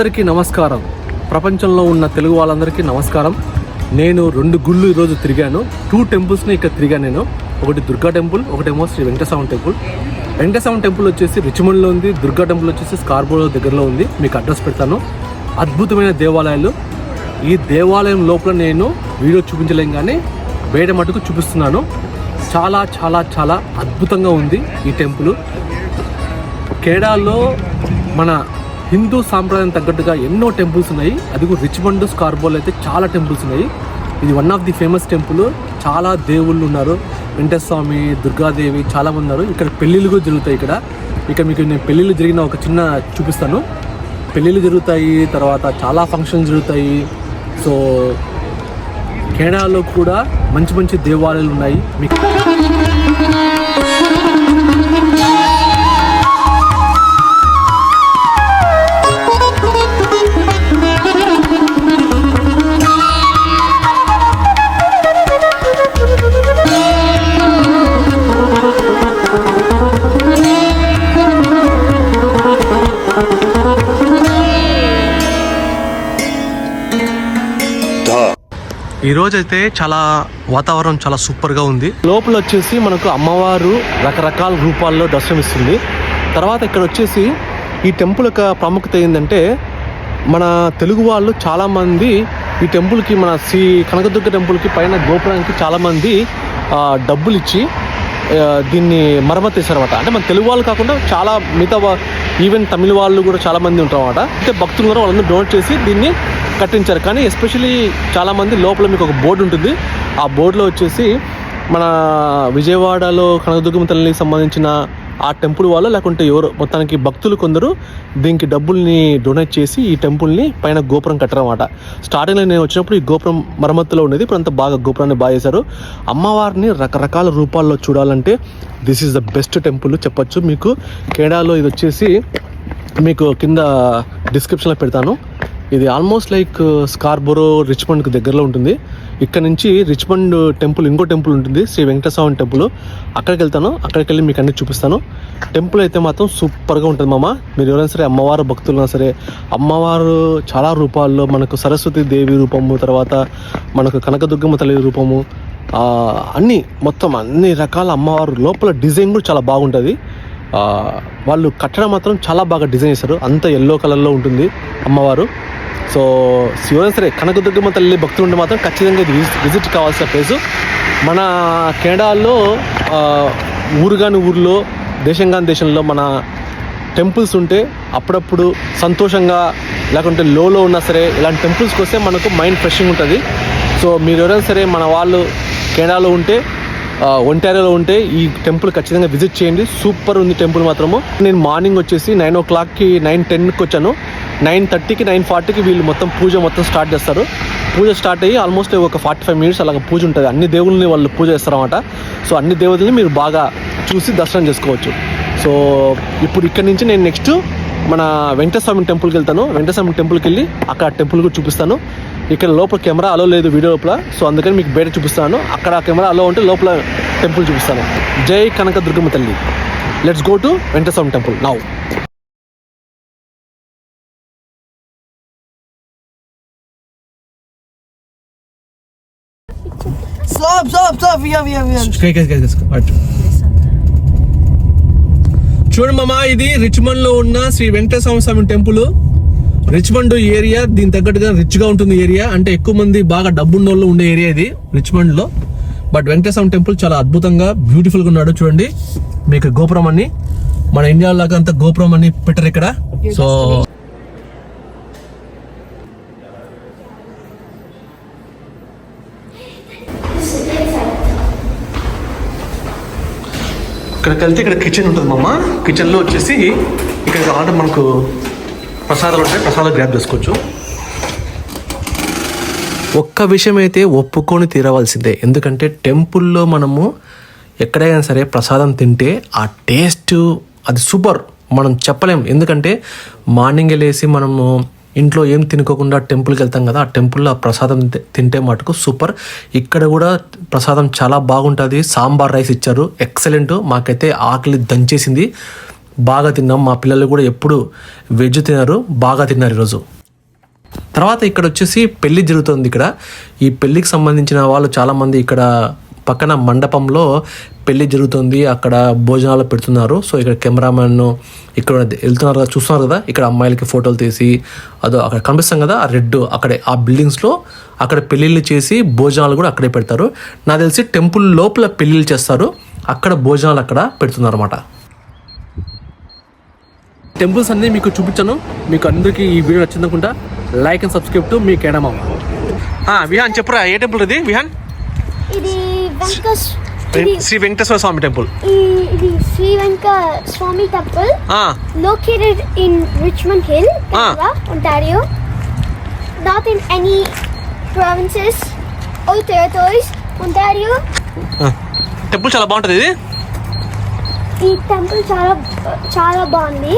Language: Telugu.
అందరికీ నమస్కారం. ప్రపంచంలో ఉన్న తెలుగు వాళ్ళందరికీ నమస్కారం. నేను రెండు గుళ్ళు ఈరోజు తిరిగాను. టూ టెంపుల్స్ని ఇక్కడ తిరిగాను నేను. ఒకటి దుర్గా టెంపుల్ ఒకటేమో శ్రీ వెంకటస్వామి టెంపుల్. వెంకటస్వామి టెంపుల్ వచ్చేసి రిచిమండ్లో ఉంది. దుర్గా టెంపుల్ వచ్చేసి స్కార్బోలో దగ్గరలో ఉంది. మీకు అడ్రస్ పెడతాను. అద్భుతమైన దేవాలయాలు. ఈ దేవాలయం లోపల నేను వీడియో చూపించలేం కానీ వేడ మటుకు చూపిస్తున్నాను. చాలా చాలా చాలా అద్భుతంగా ఉంది ఈ టెంపుల్. కేడాలో మన హిందూ సాంప్రదాయం తగ్గట్టుగా ఎన్నో టెంపుల్స్ ఉన్నాయి. అది కూడా రిచ్మండ్ స్కార్బోల్ అయితే చాలా టెంపుల్స్ ఉన్నాయి. ఇది one of the famous temple చాలా దేవుళ్ళు ఉన్నారు. వెంకటస్వామి దుర్గాదేవి చాలామంది ఉన్నారు. ఇక్కడ పెళ్ళిళ్ళు కూడా జరుగుతాయి ఇక్కడ. ఇక్కడ మీకు నేను పెళ్ళిళ్ళు జరిగిన ఒక చిన్న చూపిస్తాను. పెళ్ళిళ్ళు జరుగుతాయి తర్వాత చాలా ఫంక్షన్స్ జరుగుతాయి. సో కేరళలో కూడా మంచి మంచి దేవాలయాలు ఉన్నాయి. మీకు ఈ రోజైతే చాలా వాతావరణం చాలా సూపర్గా ఉంది. లోపల వచ్చేసి మనకు అమ్మవారు రకరకాల రూపాల్లో దర్శనమిస్తుంది. తర్వాత ఇక్కడ వచ్చేసి ఈ టెంపుల్ యొక్క ప్రాముఖ్యత ఏంటంటే మన తెలుగు వాళ్ళు చాలామంది ఈ టెంపుల్కి మన శ్రీ కనకదుర్గ టెంపుల్కి పైన గోపురానికి చాలామంది డబ్బులు ఇచ్చి దీన్ని మరమ్మతు చేశారన్నమాట. అంటే మన తెలుగు వాళ్ళు కాకుండా చాలా మిగతా ఈవెన్ తమిళ వాళ్ళు కూడా చాలా మంది ఉంటారు అనమాట అంటే భక్తులు కూడా వాళ్ళందరూ డొనేట్ చేసి దీన్ని కట్టించారు. కానీ ఎస్పెషలీ చాలామంది లోపల మీకు ఒక బోర్డు ఉంటుంది. ఆ బోర్డులో వచ్చేసి మన విజయవాడలో కనకదుర్గమ్మ తల్లికి సంబంధించిన ఆ టెంపుల్ వాళ్ళు లేకుంటే ఎవరు మొత్తానికి భక్తులు కొందరు దీనికి డబ్బుల్ని డొనేట్ చేసి ఈ టెంపుల్ని పైన గోపురం కట్టారన్నమాట. స్టార్టింగ్లో నేను వచ్చినప్పుడు ఈ గోపురం మరమ్మతులో ఉండేది ఇప్పుడు అంత బాగా గోపురాన్ని బాగా చేశారు. అమ్మవారిని రకరకాల రూపాల్లో చూడాలంటే this is the best temple చెప్పొచ్చు. మీకు కేడాలో ఇది వచ్చేసి మీకు కింద డిస్క్రిప్షన్లో పెడతాను. ఇది ఆల్మోస్ట్ లైక్ స్కార్బోరో రిచ్మండ్కి దగ్గరలో ఉంటుంది. ఇక్కడ నుంచి రిచ్మండ్ టెంపుల్ uh, ఇంకో టెంపుల్ ఉంటుంది. శ్రీ వెంకటస్వామి టెంపుల్ అక్కడికి వెళ్తాను. అక్కడికి వెళ్ళి మీకు అన్ని చూపిస్తాను. టెంపుల్ అయితే మాత్రం సూపర్గా ఉంటుంది మామ. మీరు ఎవరైనా సరే అమ్మవారు భక్తులు సరే అమ్మవారు చాలా రూపాల్లో మనకు సరస్వతి దేవి రూపము తర్వాత మనకు కనకదుర్గమ్మ తల్లి రూపము అన్నీ అన్ని మొత్తం అన్ని రకాల అమ్మవారు లోపల డిజైన్ కూడా చాలా బాగుంటుంది. వాళ్ళు కట్టడం మాత్రం చాలా బాగా డిజైన్ చేశారు. అంత ఎల్లో కలర్లో ఉంటుంది అమ్మవారు. సో ఎవరైనా సరే కనకదుర్గమ్మ తల్లి భక్తులు ఉంటే మాత్రం ఖచ్చితంగా ఇది విజిట్- కావాల్సిన ప్లేసు మన కెనడాలో ఊరుగాని ఊర్లో దేశంగాని దేశంలో మన టెంపుల్స్ ఉంటే అప్పుడప్పుడు సంతోషంగా లేకుంటే లోలో ఉన్నా సరే ఇలాంటి టెంపుల్స్కి వస్తే మనకు మైండ్ ఫ్రెషింగ్ ఉంటుంది. సో మీరు ఎవరైనా సరే మన వాళ్ళు కెనడాలో ఉంటే ఒంటారియోలో ఉంటే ఈ టెంపుల్ ఖచ్చితంగా విజిట్ చేయండి. సూపర్ ఉంది టెంపుల్ మాత్రము. నేను మార్నింగ్ వచ్చేసి నైన్ ఓ క్లాక్కి నైన్ టెన్కి వచ్చాను. నైన్ థర్టీకి నైన్ ఫార్టీకి వీళ్ళు మొత్తం పూజ మొత్తం స్టార్ట్ చేస్తారు. పూజ స్టార్ట్ అయ్యి ఆల్మోస్ట్ ఒక ఫార్టీ ఫైవ్ మినిట్స్ అలాగ పూజ ఉంటుంది. అన్ని దేవుళ్ళని వాళ్ళు పూజ చేస్తారన్నమాట. సో అన్ని దేవుళ్ళని మీరు బాగా చూసి దర్శనం చేసుకోవచ్చు. సో ఇప్పుడు ఇక్కడ నుంచి నేను నెక్స్ట్ మన వెంకటస్వామి టెంపుల్కి వెళ్తాను. వెంకటస్వామి టెంపుల్కి వెళ్ళి అక్కడ టెంపుల్ కూడా చూపిస్తాను. ఇక్కడ లోపల కెమెరా అలో లేదు వీడియో లోపల. సో అందుకని మీకు బయట చూపిస్తాను అక్కడ కెమెరా అలో ఉంటే లోపల టెంపుల్ చూపిస్తాను. జై కనక దుర్గమ్మ తల్లి. Let's go to Venkataswami temple. Now Stop, stop, stop. Via, via, via. చూడండి మామ ఇది రిచ్మండ్లో ఉన్న Sri Venkateswara Swamy temple. Richmond area దీని తగ్గట్టుగా రిచ్గా ఉంటుంది ఏరియా. అంటే ఎక్కువ మంది బాగా డబ్బున్న వాళ్ళు ఉండే ఏరియా ఇది రిచ్మండ్లో బట్ వెంకటేశ్వర టెంపుల్ చాలా అద్భుతంగా బ్యూటిఫుల్గా ఉన్నాడు చూడండి. మీకు గోపురం అని మన ఇండియా లాగా అంత గోపురం అని పెట్టరు ఇక్కడ. సో ఇక్కడికి వెళ్తే ఇక్కడ కిచెన్ ఉంటుంది మామ. కిచెన్లో వచ్చేసి ఇక్కడ కావాలంటే మనకు ప్రసాదాలు ఉంటాయి. ప్రసాదాలు గ్రాప్ చేసుకోవచ్చు. ఒక్క విషయం అయితే ఒప్పుకొని తీరవలసిందే. ఎందుకంటే టెంపుల్లో మనము ఎక్కడైనా సరే ప్రసాదం తింటే ఆ టేస్ట్ అది సూపర్ మనం చెప్పలేం. ఎందుకంటే మార్నింగ్ వెళ్ళేసి మనము ఇంట్లో ఏం తినుకోకుండా టెంపుల్కి వెళ్తాం కదా ఆ టెంపుల్లో ఆ ప్రసాదం తింటే మటుకు సూపర్ ఇక్కడ కూడా ప్రసాదం చాలా బాగుంటుంది. సాంబార్ రైస్ ఇచ్చారు. ఎక్సలెంట్ మాకైతే ఆకలి దంచేసింది. బాగా తిన్నాం. మా పిల్లలు కూడా ఎప్పుడు వెజ్ తిన్నారు బాగా తిన్నారు ఈరోజు. తర్వాత ఇక్కడ వచ్చేసి పెళ్ళి జరుగుతుంది ఇక్కడ. ఈ పెళ్ళికి సంబంధించిన వాళ్ళు చాలామంది ఇక్కడ పక్కన మండపంలో పెళ్ళి జరుగుతుంది. అక్కడ భోజనాలు పెడుతున్నారు. సో ఇక్కడ కెమెరామెన్ ఇక్కడ వెళ్తున్నారు కదా చూస్తున్నారు కదా ఇక్కడ అమ్మాయిలకి ఫోటోలు తీసి అదో అక్కడ కనిపిస్తాం కదా ఆ రెడ్ అక్కడే ఆ బిల్డింగ్స్లో అక్కడ పెళ్ళిళ్ళు చేసి భోజనాలు కూడా అక్కడే పెడతారు. నాకు తెలిసి టెంపుల్ లోపల పెళ్ళిళ్ళు చేస్తారు. అక్కడ భోజనాలు అక్కడ పెడుతున్నారు అనమాట టెంపుల్స్ అన్ని మీకు చూపించాను. మీకు అందరికీ ఈ వీడియో నచ్చిందనుకుంటా. లైక్ అండ్ సబ్స్క్రైబ్ టు మీ కేడమా విహాన్ చెప్పురా ఏ టెంపుల్ ఇది? విహాన్? ఇది వెంక శ్రీ వెంకటేశ్వర స్వామి టెంపుల్. ఇది శ్రీ వెంక Swamy temple located in Richmond Hill Ontario not in any provinces or territories Ontario temple చాలా బాగుంటుంది ఇది? ఈ టెంపుల్ చాలా చాలా బాగుంది.